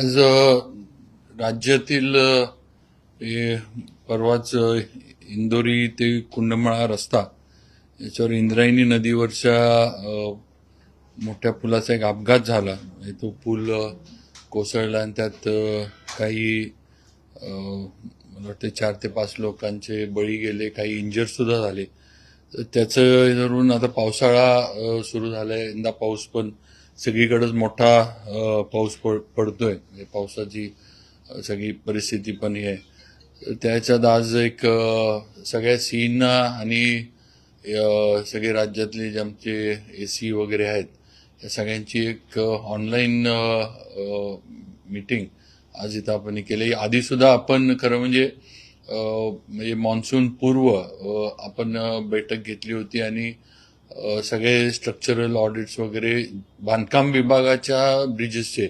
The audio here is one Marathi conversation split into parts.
आज राज्यातील हे परवाच इंदोरी ते कुंडमळा रस्ता याच्यावर इंद्रायणी नदीवरच्या मोठ्या पुलाचा एक अपघात झाला. तो पूल कोसळला आणि त्यात काही मला वाटते चार ते पाच लोकांचे बळी गेले काही इंजर सुद्धा झाले. तर त्याचं धरून आता पावसाळा सुरू झाला आहे यंदा पाऊस पण सगळीकडंच मोठा पाऊस पड पडतोय. म्हणजे पावसाची सगळी परिस्थिती पण हे आहे. त्याच्यात आज एक सगळ्या सीना आणि सगळे राज्यातले जे आमचे ए सी वगैरे आहेत या सगळ्यांची एक ऑनलाईन मीटिंग आज इथं आपण केली आधीसुद्धा आपण खरं म्हणजे म्हणजे मान्सून पूर्व आपण बैठक घेतली होती आणि सगळे स्ट्रक्चरल ऑडिट्स वगैरे बांधकाम विभागाच्या ब्रिजेसचे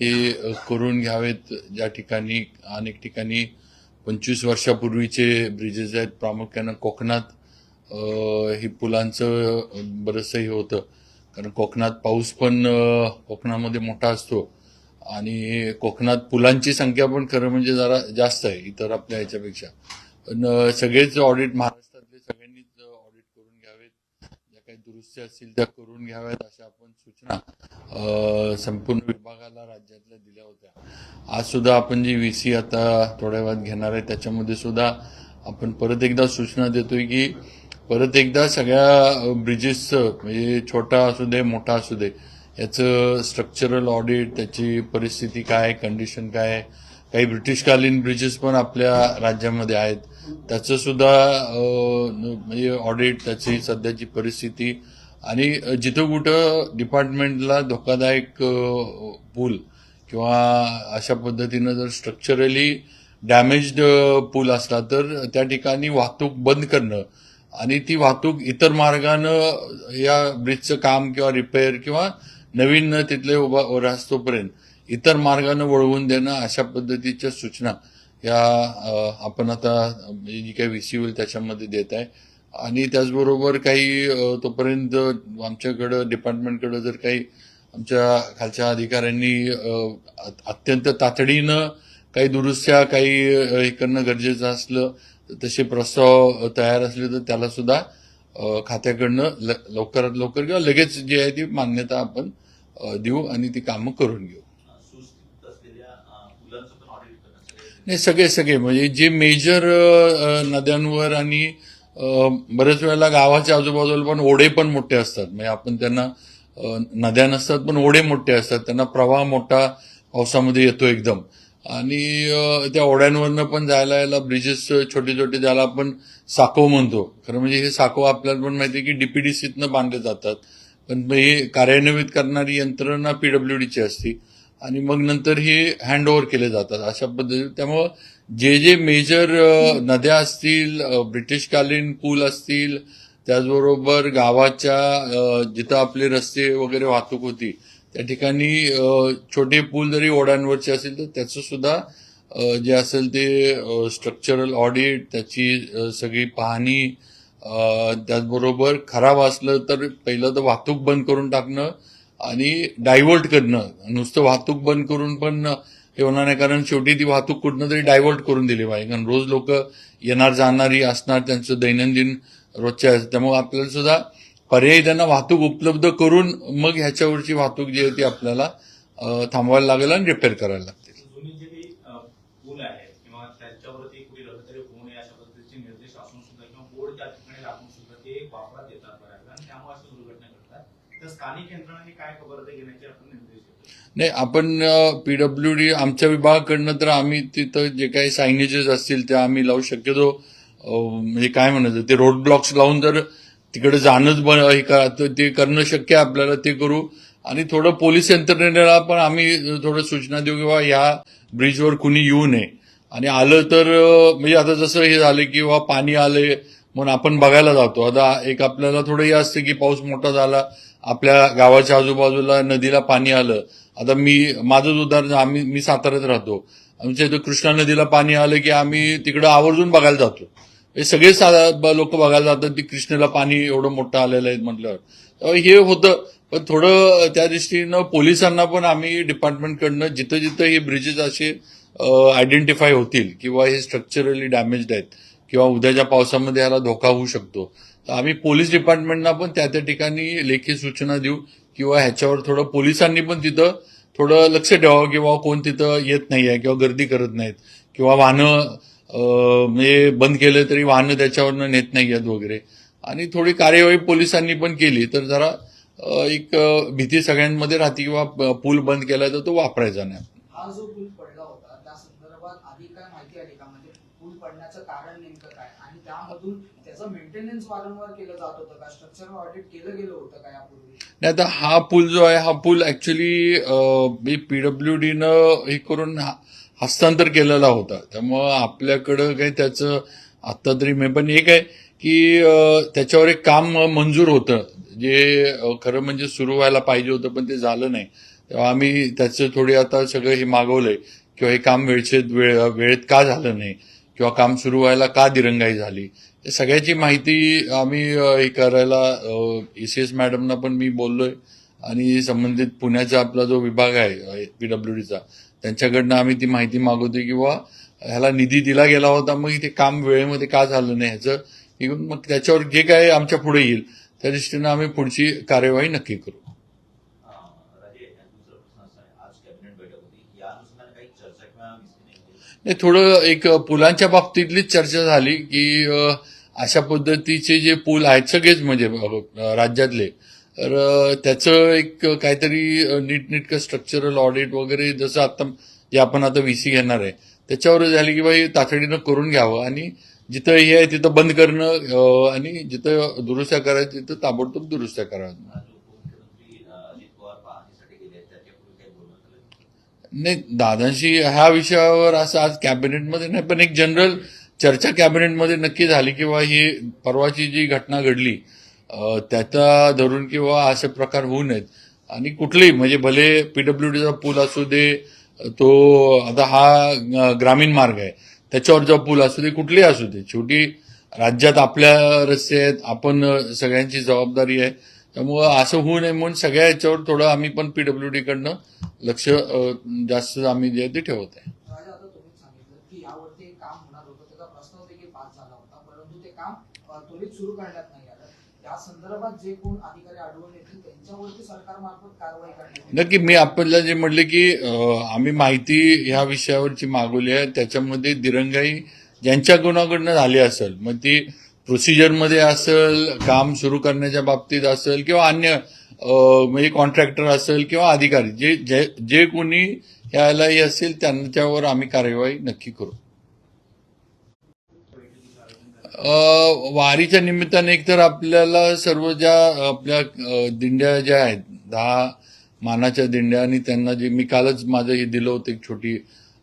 हे करून घ्यावेत. ज्या ठिकाणी अनेक ठिकाणी पंचवीस वर्षापूर्वीचे ब्रिजेस आहेत. प्रामुख्यानं कोकणात हे ही पुलांचं बरंचसं हे होतं. कारण कोकणात पाऊस पण कोकणामध्ये मोठा असतो. आणि कोकणात पुलांची संख्या पण खरं म्हणजे जरा जास्त आहे इतर आपल्या ह्याच्यापेक्षा. पण सगळेच ऑडिट महाराष्ट्र सगळ्यांनीच ऑडिट करून घ्यावेत दुरुस्ती असतील त्या करून घ्याव्यात अशा आपण सूचना संपूर्ण विभागाला राज्यातल्या दिल्या होत्या. आज सुद्धा आपण जी व्ही सी आता थोड्या वेळात घेणार आहे त्याच्यामध्ये सुद्धा आपण परत एकदा सूचना देतोय की परत एकदा सगळ्या ब्रिजेसचं म्हणजे छोटा असू दे मोठा असू दे याचं स्ट्रक्चरल ऑडिट त्याची परिस्थिती काय कंडिशन काय आहे काही ब्रिटिशकालीन ब्रिजेस पण आपल्या राज्यामध्ये आहेत. त्याचं सुद्धा म्हणजे ऑडिट त्याची सध्याची परिस्थिती आणि जिथं कुठं डिपार्टमेंटला धोकादायक पूल किंवा अशा पद्धतीनं जर स्ट्रक्चरली डॅमेज्ड पूल असला तर त्या ठिकाणी वाहतूक बंद करणं आणि ती वाहतूक इतर मार्गानं या ब्रिजचं काम किंवा रिपेअर किंवा नवीन तिथले उभा रास्तोपर्यंत इतर मार्गानं वळवून देणं अशा पद्धतीच्या सूचना या आपण आता म्हणजे जी काही व्ही होईल त्याच्यामध्ये देत आहे. आणि त्याचबरोबर काही तोपर्यंत आमच्याकडं डिपार्टमेंटकडं जर काही आमच्या खालच्या अधिकाऱ्यांनी अत्यंत तातडीनं काही दुरुस्त्या काही हे करणं गरजेचं असलं तसे प्रस्ताव तयार असले तर त्याला सुद्धा खात्याकडनं ल- लवकरात लवकर किंवा लगेच जी आहे ती मान्यता आपण देऊ आणि ती कामं करून घेऊ. नाही सगळे सगळे. म्हणजे जे मेजर नद्यांवर आणि बरेच बऱ्याच वेळेला गावाच्या आजूबाजूला पण ओढे पण मोठे असतात. म्हणजे आपण त्यांना नद्या नसतात पण ओढे मोठे असतात. त्यांना प्रवाह मोठा पावसामध्ये येतो एकदम. आणि त्या ओढ्यांवरनं पण जायला यायला ब्रिजेस छोटे छोटे ज्याला आपण साखो म्हणतो. खरं म्हणजे हे साखो आपल्याला पण माहिती आहे की डीपीडीसीतनं बांधले जातात. पण हे कार्यान्वित करणारी यंत्रणा पीडब्ल्यूडीची असते. आणि मग नंतर हे हँड ओव्हर केले जातात. अशा पद्धतीने त्यामुळं जे जे मेजर नद्या असतील ब्रिटिशकालीन पूल असतील त्याचबरोबर गावाच्या जिथं आपले रस्ते वगैरे वाहतूक होती त्या ठिकाणी छोटे पूल जरी ओढ्यांवरचे असेल तर त्याचं सुद्धा जे असेल ते स्ट्रक्चरल ऑडिट त्याची सगळी पाहणी त्याचबरोबर खराब असलं तर पहिलं तर वाहतूक बंद करून टाकणं आणि डायव्हर्ट करणं. नुसतं वाहतूक बंद करून पण ते होणार नाही कारण शेवटी ती वाहतूक कुठनं तरी डायव्हर्ट करून दिली पाहिजे कारण रोज लोक येणार जाणारी असणार त्यांचं दैनंदिन रोजच्या त्यामुळे आपल्याला सुद्धा पर्यायी त्यांना वाहतूक उपलब्ध करून मग ह्याच्यावरची वाहतूक जी आहे ती आपल्याला थांबवायला लागेल आणि रिपेअर करायला लागते जुनी जे काही अ, पूल आहेत किंवा त्याच्यावरती कुठे रहदारी होऊ नये अशा पद्धतीचे निर्देश असून सुद्धा किंवा बोर्ड त्या ठिकाणी लागून सुद्धा ते वापरात येतात बऱ्याचदा आणि त्यामुळे अशा दुर्घटना घडतात तर स्थानिक यंत्रणांनी काय खबरदारी घेण्याचे आपण निर्देश देतो नाही आपण पीडब्ल्यू डी आमच्या विभागाकडनं तर आम्ही तिथं जे काही सायनेजेस असतील ते आम्ही लावू शक्यतो. म्हणजे काय म्हणायचं ते रोड ब्लॉक्स लावून जर तिकडे जाणंच बन हे करा ते करणं शक्य आहे आपल्याला ते करू. आणि थोडं पोलीस यंत्रणेला पण आम्ही थोडं सूचना देऊ किंवा ह्या ब्रिजवर कुणी येऊ नये. आणि आलं तर म्हणजे आता जसं हे झालं की बाबा पाणी आले म्हणून आपण बघायला जातो. आता एक आपल्याला थोडं हे असतं की पाऊस मोठा झाला आपल्या गावाच्या आजूबाजूला नदीला पाणी आलं. आता मी माझंच उदाहरण आम्ही मी साताऱ्यात राहतो. आमच्या इथं कृष्णा नदीला पाणी आलं की आम्ही तिकडं आवर्जून बघायला जातो. हे सगळे लोक बघायला जातात की कृष्णेला पाणी एवढं मोठं आलेलं आहे म्हटल्यावर. हे होतं. पण थोडं त्या दृष्टीनं पोलिसांना पण आम्ही डिपार्टमेंटकडनं जिथं जिथं हे ब्रिजेस असे आयडेंटिफाय होतील किंवा हे स्ट्रक्चरली डॅमेज्ड आहेत किंवा उद्याच्या पावसामध्ये याला धोका होऊ शकतो. तर आम्ही पोलीस डिपार्टमेंटना पण त्या त्या ठिकाणी लेखी सूचना देऊ किंवा ह्याच्यावर थोडं पोलिसांनी पण तिथं थोडं लक्ष ठेवावं किंवा कोण तिथं येत नाही आहे किंवा गर्दी करत नाहीत. किंवा वाहनं म्हणजे बंद केलं तरी वाहनं त्याच्यावरनं नेत नाही आहेत वगैरे. आणि थोडी कार्यवाही पोलिसांनी पण केली. तर जरा एक भीती सगळ्यांमध्ये राहते किंवा पूल बंद केला तर तो वापरायचा नाही. पडण्याचं कारण नेमकं काय? आणि त्यामधून त्याचं मेंटेनन्स वारंवार केलं जात होतं का? स्ट्रक्चर ऑडिट केलं गेलं होतं का यापूर्वी? नाही आता हा पूल जो आहे हा पूल ऍक्च्युली मी पीडब्ल्यू डीनं हे करून हस्तांतर केलेला होता. त्यामुळं आपल्याकडं काही त्याचं आत्ता तरी मी पण एक आहे की त्याच्यावर एक काम मंजूर होतं. जे खरं म्हणजे सुरू व्हायला पाहिजे होतं पण ते झालं नाही. तेव्हा आम्ही त्याचं थोडी आता सगळं हे मागवलंय. किंवा हे काम वेळचे वेळ वेळेत का झालं नाही? किंवा काम सुरू व्हायला का दिरंगाई झाली? या सगळ्याची माहिती आम्ही हे करायला ई सी एस मॅडमना पण मी बोललोय. आणि संबंधित पुण्याचा आपला जो विभाग आहे पी डब्ल्यू डीचा त्यांच्याकडनं आम्ही ती माहिती मागवतोय किंवा ह्याला निधी दिला गेला होता मग ते काम वेळेमध्ये का झालं नाही ह्याचं? मग त्याच्यावर जे काय आमच्या पुढे येईल त्या दृष्टीनं आम्ही पुढची कार्यवाही नक्की करू अं, राजे दुसरा प्रश्न असा आहे आज कॅबिनेट बैठक होती या अनुषंगाने काही चर्चा किंवा विषय नाही नाही थोडं एक पुलांच्या बाबतीतलीच चर्चा झाली की अशा पद्धतीचे जे पूल आहेत सगळेच म्हणजे हो, राज्यातले. तर त्याचं एक काहीतरी नीटनेटकं स्ट्रक्चरल ऑडिट वगैरे जसं आता जे आपण आता व्ही सी घेणार आहे त्याच्यावर झाली की बाई तातडीनं करून घ्यावं आणि जिथं हे आहे तिथं बंद करणं आणि जिथं दुरुस्त्या करायचं तिथं ताबडतोब दुरुस्त्या कराव्या आज उपमुख्यमंत्री अं, अजित पवार पाहणीसाठी गेले आहेत त्याच्यापूर्वी काही बोलणं झालं नाही दादांशी ह्या विषयावर असं आज कॅबिनेटमध्ये नाही पण एक जनरल चर्चा कॅबिनेटमध्ये नक्की झाली किंवा ही परवाची जी घटना घडली त्याचा धरून किंवा असे प्रकार होऊ नयेत. आणि कुठलेही म्हणजे भले पीडब्ल्यू डीचा पूल असू दे तो आता हा ग्रामीण मार्ग आहे त्याच्यावर जो पूल असू दे कुठलेही असू दे छोटी राज्यात आपल्या रस्ते आहेत आपण सगळ्यांची जबाबदारी आहे. त्यामुळं असं होऊ नये म्हणून सगळ्या याच्यावर थोडं आम्ही पण पीडब्ल्यू कडनं लक्ष जास्त आम्ही जे ते ठेवत आहे. नक्की मी आपल्याला जे म्हटले की आम्ही माहिती ह्या विषयावरची मागवली आहे. त्याच्यामध्ये दिरंगाई ज्यांच्या गुणाकडनं झाली असेल मग ती प्रोसिजरमध्ये असेल काम सुरू करण्याच्या बाबतीत असेल किंवा अन्य म्हणजे कॉन्ट्रॅक्टर असेल किंवा अधिकारी जे जे जे कोणी ह्याला असेल त्यांच्यावर आम्ही कार्यवाही नक्की करू. वारीच्या निमित्ताने एकतर आपल्याला सर्व ज्या आपल्या दिंड्या ज्या आहेत दहा मानाच्या दिंड्या आणि त्यांना जे मी कालच माझं हे दिलं होतं एक छोटी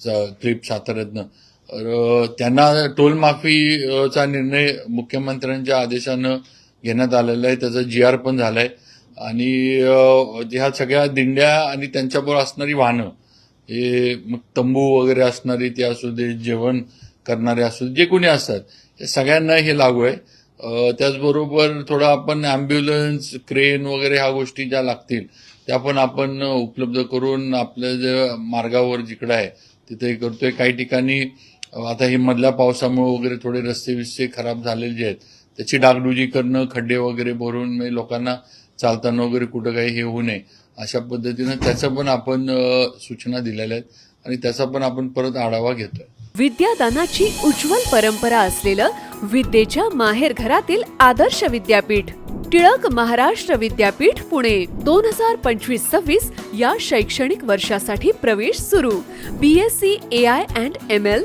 ट्रिप साताऱ्यातनं. त्यांना टोल माफीचा निर्णय मुख्यमंत्र्यांच्या आदेशानं घेण्यात आलेला आहे. त्याचा जी आर पण झालाय. आणि ह्या सगळ्या दिंड्या आणि त्यांच्याबरोबर असणारी वाहनं हे मग तंबू वगैरे असणारी ते असू दे जेवण करणारे असू दे जे कोणी असतात ते सगळ्यांना हे लागू आहे. त्याचबरोबर थोडं आपण ॲम्ब्युलन्स क्रेन वगैरे ह्या गोष्टी ज्या लागतील त्या पण आपण उपलब्ध करून आपल्या ज्या मार्गावर जिकडं आहे तिथे करतोय. काही ठिकाणी आता हे मधल्या पावसामुळे वगैरे थोडे रस्ते विस्ते खराब झालेले जे आहेत त्याची डागडुजी करणं खड्डे वगैरे भरून म्हणजे लोकांना चालताना वगैरे कुठं काही हे होऊ नये अशा पद्धतीनं त्याचं पण आपण सूचना दिलेल्या आहेत आणि त्याचा पण आपण परत आढावा घेतोय. विद्यादानाची उज्ज्वल परंपरा असलेलं विद्येच्या माहेर घरातील आदर्श विद्यापीठ टिळक महाराष्ट्र विद्यापीठ पुणे दोन हजार पंचवीस सव्वीस या शैक्षणिक वर्षासाठी प्रवेश सुरू. B S C A I and M L